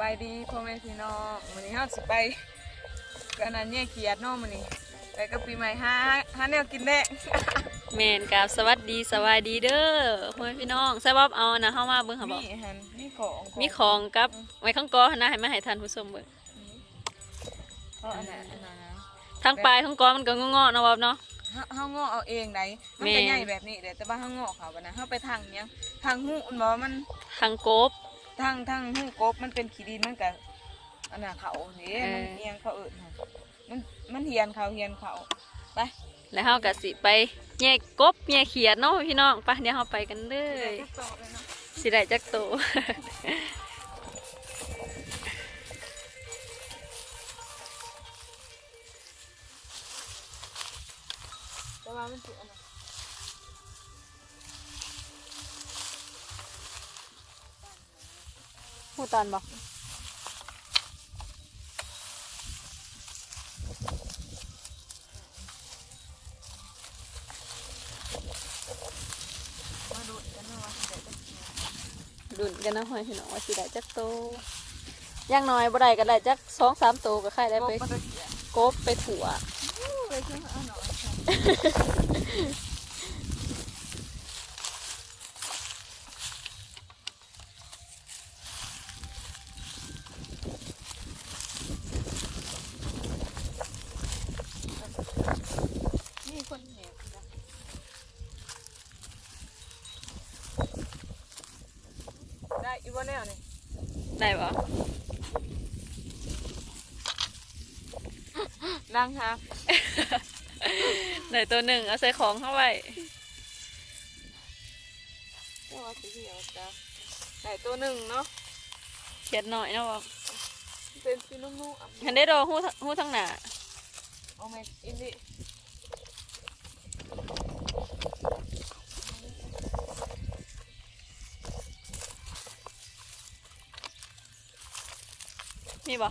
บายดีพ่อแม่พี่น้องมื้อนี้เฮาสิไปกันอันเนี่ยเขียดเนาะมื้อนี้ไปกับปีใหม่หาหาแนวกินแน่แมนกับสวัสดีสวัสดีเด้อพ่อแม่พี่น้องใส่บ๊อบเอานะเข้ามาเบิ่งค่ะบอกมีหันมีของมีของกับไว้ข้างกอหั่นนะให้มาให้ท่านผู้ชมเบิ่งเพราะอันนั้นอันนั้นนะทั้งปลายข้างกอมันก็งอๆเนาะบ๊อบเนาะเฮาเฮางอกเอาเองได้มันแม่ก็ใหญ่แบบนี้เด้แต่ว่าเฮางอกเขาบัดนั้นเฮาไปทางเนี้ยทางหูมันบ่ว่ามันทางกบ ทางทางหูกบมันเป็นขี้ดินมันก็อันน่ะเขานี่เออมันเอียงเขาเอิ้นหั่นมันมันเหียนเขาเหียนเขาไปแล้วเฮาก็สิไปแยกกบแยกเขียดเนาะพี่น้องไปเดี๋ยวเฮาไปกันเลยจะต่อเลยเนาะสิได้จักโตแต่ ฮู้ตอนบ่มาดูกันนะว่าสิได้จักเที่ยดุนกันนะพ่อแม่พี่น้องว่าสิได้จักโตอย่างน้อยบ่ได้ก็ได้จัก2-3โตก็ค่ายได้ไปกบมันก็เขียนกบไปถั่ว เลยคือเอาหน่อยค่ะนี่คนแหบนะได้อีกวันแน่นี่ ได้บ่นั่งฮะได้ตัวหนึ่งเอาใส่ของเข้าไว้เจ้าว่าสีเขียวจ้ะได้ตัวหนึ่งเนาะเขียดหน่อยเนาะบอกเป็นสีนุ่มๆอะหันได้ดอกหู้ทหู้ทั้งหน้าเอาแม็กอินดิ มีบ่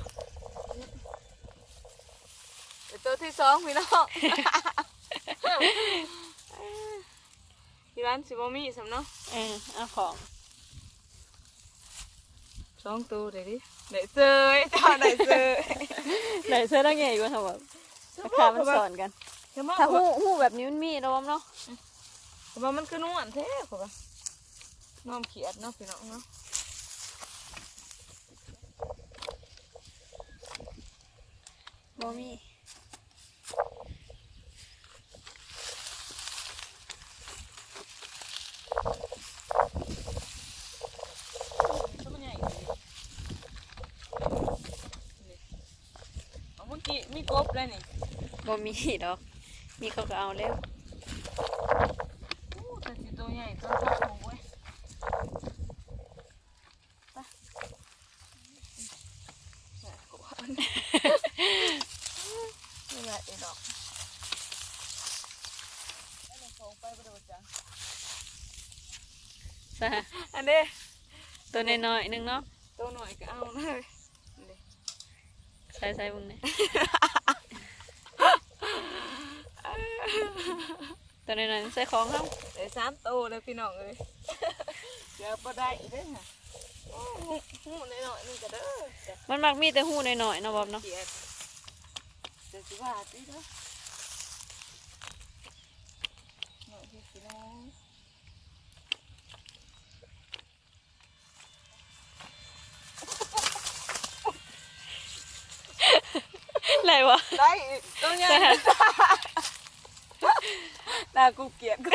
เดี๋ยวตัวที่สองพี่น้องที่ร้านสิบมีสำเนาะเออเอาของสองตัวเดี๋ยวดิได้เซยจ้าได้เซยไหนเสื้อตั้งใหญ่กว่าทำแบบราคามันสอนกันเห็นบ่ถ้าหู้หู้แบบนี้มันมีเนาะเนาะเห็นบ่มันคือนวลแท้ผมว่าน้อมเขียดเนาะพี่น้องเนาะ บ่มีตัวมันใหญ่เลยนี่เอาเมื่อกี้มีกบเลยนี่บ่มีดอก มีเขาก็เอาแล้ว โอ้แต่สิตัวใหญ่ตัวโตเว้ยไปแหม่กบนี่แหละไอ้ดอกแล้วมันส่งไปบ่โดนจ้ะ ซะอันนี้ตัวน้อยๆหนึงเนาะตัวหน่อยก็เอาเลยนี่ใส่ใส่มึงเนี่ยตัวน้อยๆใส่ของเฮาได้สามตัวเลยพี่น้องเอ้ยเดี๋ยวบ่ได้อีกเด้อค่ะโอ้หูหูหน่อยๆนึงก็เด้อจ้ะมันมักมีแต่หู้น้อยๆเนาะบอบเนาะเขียดเดี๋ยวสิว่าติเด้อหน่อยที่พี่น้อง ไรวะได้อีกตัวใหญ่น่ากูเกลียดกู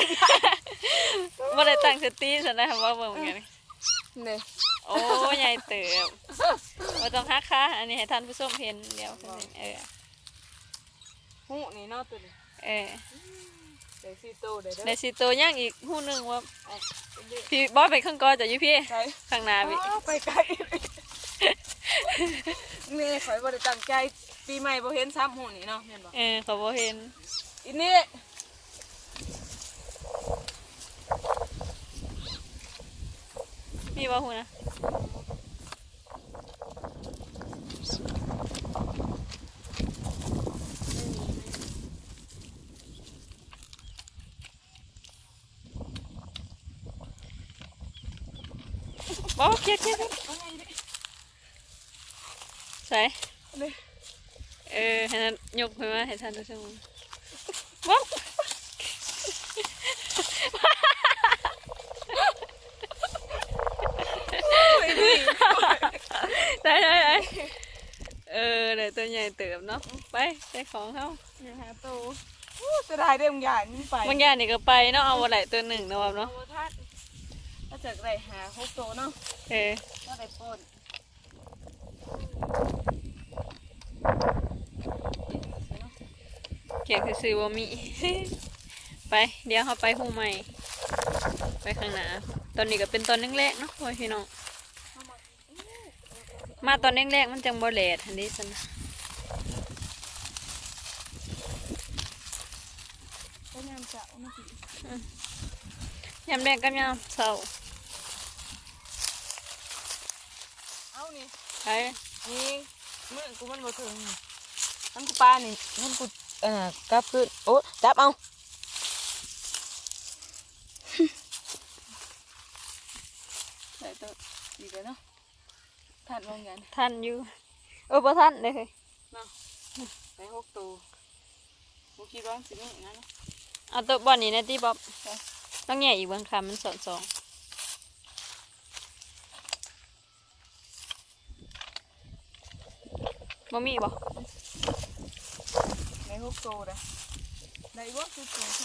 บ่ได้ตั้งสติฉันได้คำว่าเบิ่งเหมือนกันนี่โอ้ใหญ่เติบว่าต้องฮักค่ะ อันนี้ให้ท่านผู้ชมเห็นเดี๋ยวเออหูนี่เนาะตัวนี้เออเดี๋ยวสิตัวเดี๋ยวในเด้อสิตัวย่างอีกหูหนึ่งว่าเอาเอาเด้อพี่บอสไปข้างกอจะอยู่พี่ใช่ข้างหน้าพี่อ้าวไปไกล นี่ข่อยบ่ได้ตั้งใจปีใหม่บ่เห็นซ้ำหูนี่เนาะเห็นบ่เออเขาบอเห็นอีนี่มีบ่หูนะบอสเครียดเครียดเครียด ใส่นี่เออให้นั้นยกไปมาให้ท่านผู้ชมว้าวไม่ดีได้ได้ได้เออเดี๋ยวตัวใหญ่เติบเนาะไปใส่ของเขาอย่าหาตูอู้จะได้เด้มงานนี่ไปบางอย่างนี่ก็ไปเนาะเอาอะไรตัวหนึ่งเนาะครับเนาะโอ้ท่านถ้าเจอได้หาหกโตเนาะเออก็ได้ปล้น เกียกซื้อๆว่ามี ไป เดี๋ยวเขาไปหูใหม่ ไปข้างหน้า ตอนนี้ก็เป็นตอนแรกๆเนาะพ่อพี่น้อง มาตอนแรกๆมันจังบ่แหลดอันนี้สันนะก็ยามเจ้านะพี่ยามแรกกับยามเช้าเอานี่ไป นี่มือกูมันบ่ถึงทั้งกูปลานี่ทั้งกูเอ่อกลับขึ้นโอ้จับเอาได้ตัวดีเลยเนาะทันวงยันท่านอยู่เออบ่ท่านเลยเฮ้ยได้หกตัวกูคิดว่าสินี่นะเอาตัวบอลนี้นะที่บ๊อบใช่ต้องแง่อีกเบางคำมันสอนสอง บ่มีบ่ได้หกตัวเลยได้บ่คือตัวท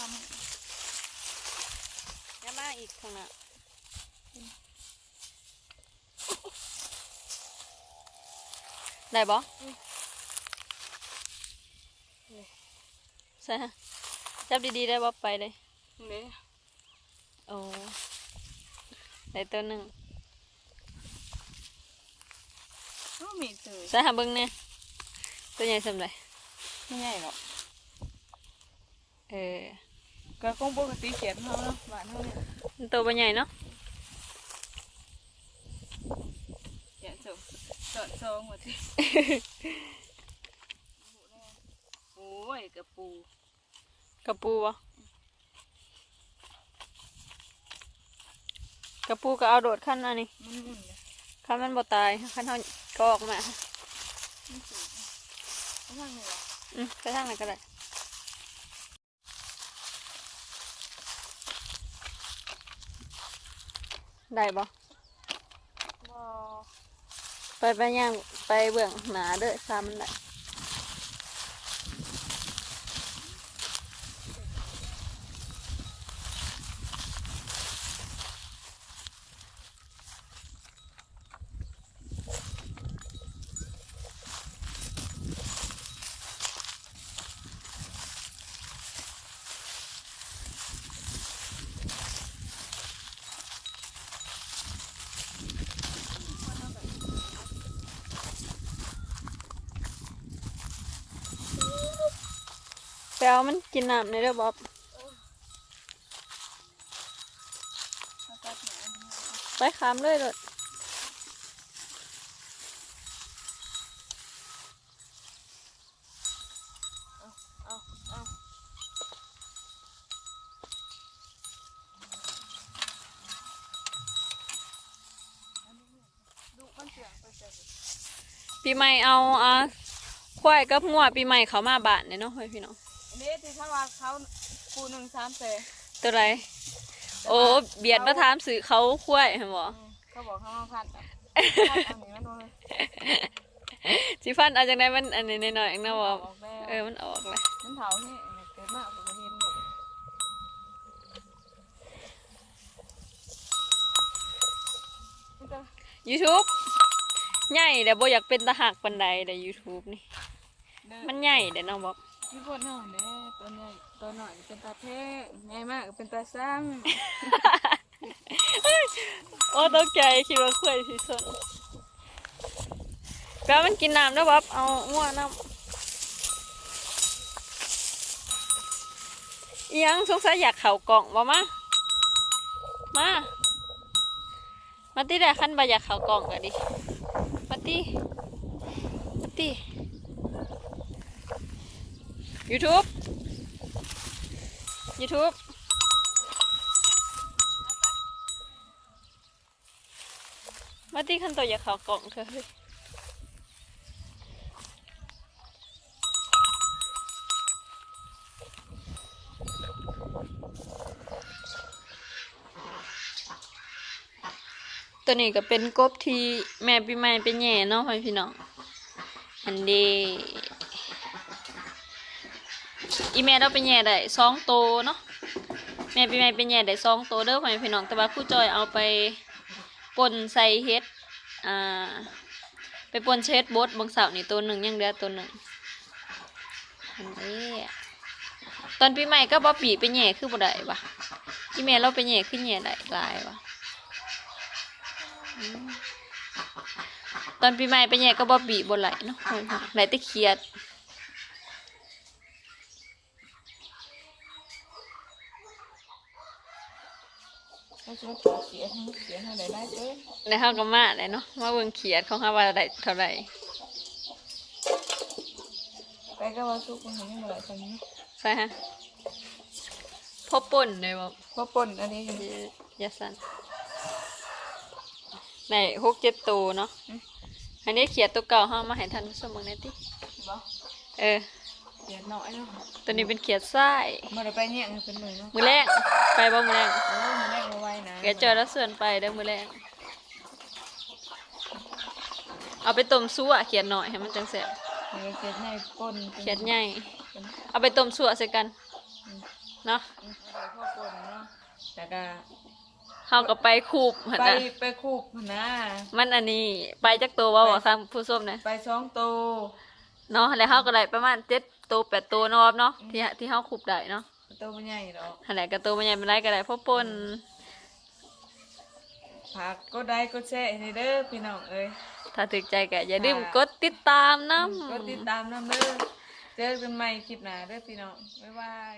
อย่ามาอีกข้างหน้าได้บ่ใช่ฮะจับดีๆได้บ่ไปเลยำนี่โอ้ได้ตัวหนึ่งก็มีเตยใส่หาเบิ้งเนี่ย ตัวใหญ่สำไรไม่ใหญ่หรอกเออก็คงปกติเขียนเขาเนาะบ้านเขาเนี่ยมันตัวบ่ใหญ่เนาะเขียนส่งสอดซองหมดที่ โอ้ยกระปูกระปูบ่กระปูก็เอาโดดขั้นอันนี้มันมุ่นเลยขั้นมันบ่ตายขั้นเท่าก็ออกมามันสูง ไม่ทางเลยหรออืมไปทางไหนก็ได้ได้บ่บ่ไปไปย่างไปเบื้องหนาเด้อซ้ำมันได้ เอามันกินน้ำในเด้อบ๊อบไปขามเลยเลยเอาเอาดูมันปีใหม่เอาอะควายกับงัวปีใหม่เขามาบ้านเนี่ยเนาะพี่น้อง นนี้ที่ถ้าว่าเขาคูหนึ่งสามเซตัวไรโอ้เบียดมาถามสื่อเขาควายเห็นบ่อืมเขาบอกเขามาพันแบบพันเอาหนีมันเลยสิฟันเอาจากไหนมันอันนี้หน่อยๆเองนะบ่ออกแล้วเออมันออกเลยมันเถาเนี่ยเกิดมากผมก็เห็นหมดมันจะ YouTube ใหญ่แต่บ่อยากเป็นตาหักปันใดแต่ YouTube นี่เดินมันใหญ่เด้อน้องบ๊อบ มีคนเท่าเด้ตัวใหญ่ตัวหน่อยเป็นตาเท่ใหญ่มากเป็นตาสร้างโอ้ตกใจคิดว่าควายสิสนแปลว่ามันกินน้ำเด้อบ๊อบเอางัวน้ำอิหยังสงสัยอยากเข่ากล่องบ่มามามาตีได้ขั้นบอยากเข่ากล่องกันดิมาตี YouTube YouTube มาตีขั้นตัวอย่าขากล่องเธอตัวนี้ก็เป็นกบที่แม่ปีใหม่เป็นแย่เนาะพี่น้องอันดี อีแม่เราไปแหย่ได้สองโตวเนาะแม่ปีใหม่ไปแหย่ได้สองโตวเด้อพ่อพี่น้องแต่ว่าครู่จอยเอาไปป่นใส่เฮ็ดอ่าไปป่นเช็ดบดบางเสาร์นี่ตัวหนึ่งยังเหลือตัวหนึ่งอันนี้ตอนปีใหม่ก็บ่ปีไปแหย่คือบ่ได้ปะอีแม่เราไปแหย่ขึ้นแหย่ได้หลายวะตอนปีใหม่ไปแย่ก็บอบีบนไหลเนาะไหลแตะเคียด ก็จะมาต่อเสียทั้งเสียทั้งได้ได้เด้อแล้วเขาก็มาเลยเนาะมาเบิ่งเขียดของเขาว่าได้เท่าไหร่ไปก็ว่าสุกมันยังบ่ได้ตอนนี้ใช่ฮะพอป่นเลยบ่พราะป่นอันนี้อยู่อยาสันในหกเจ็ดตัวเนาะอันนี้เขียดตัวเก่าเขาเอามาให้ท่านผู้ชมเบิ่งหน่อยติบ่เออเสียน้อยเนาะตัวนี้เป็นเขียดทรายบ่ได้ไปเนี่ยเป็นมือเนาะมือแรกไปบ่มือแรก โอ้ยมันได้มาไวนะเดี๋ยวเจอแล้วส่วนไปเด้อมือแรกเอาไปต้มซั่วเขียดหน่อยให้มันจังแซ่บมันก็เขียดใหญ่ป่นเขียดใหญ่เอาไปต้มสั่วใส่กันเนาะอืมเอาไปพ่อป่นเนาะแต่ก็เฮาก็ไปคูบหั่นไปนะไปคูบนะมันอันนี้ไปจักตัวว่าบอกทางผู้ส้มนะไปสองโตวเนาะแล้วเฮาก็ได้ประมาณ7ตัว8ตัวเนาะครับเนาะที่ที่เฮาคูบได้เนาะโตวมันใหญ่ดอกหั่นแหละก็ตัวมันใหญ่เป็นไรก็ได้เพราะป่น ผักก็ได้ก็แช่ให้เด้อพี่น้องเอ้ย ถ้าถึกใจก็อย่าลืมกดติดตามนำก็ติดตามน้ำเด้อเจอกันใหม่คลิปหน้าเด้อพี่น้องบ๊ายบาย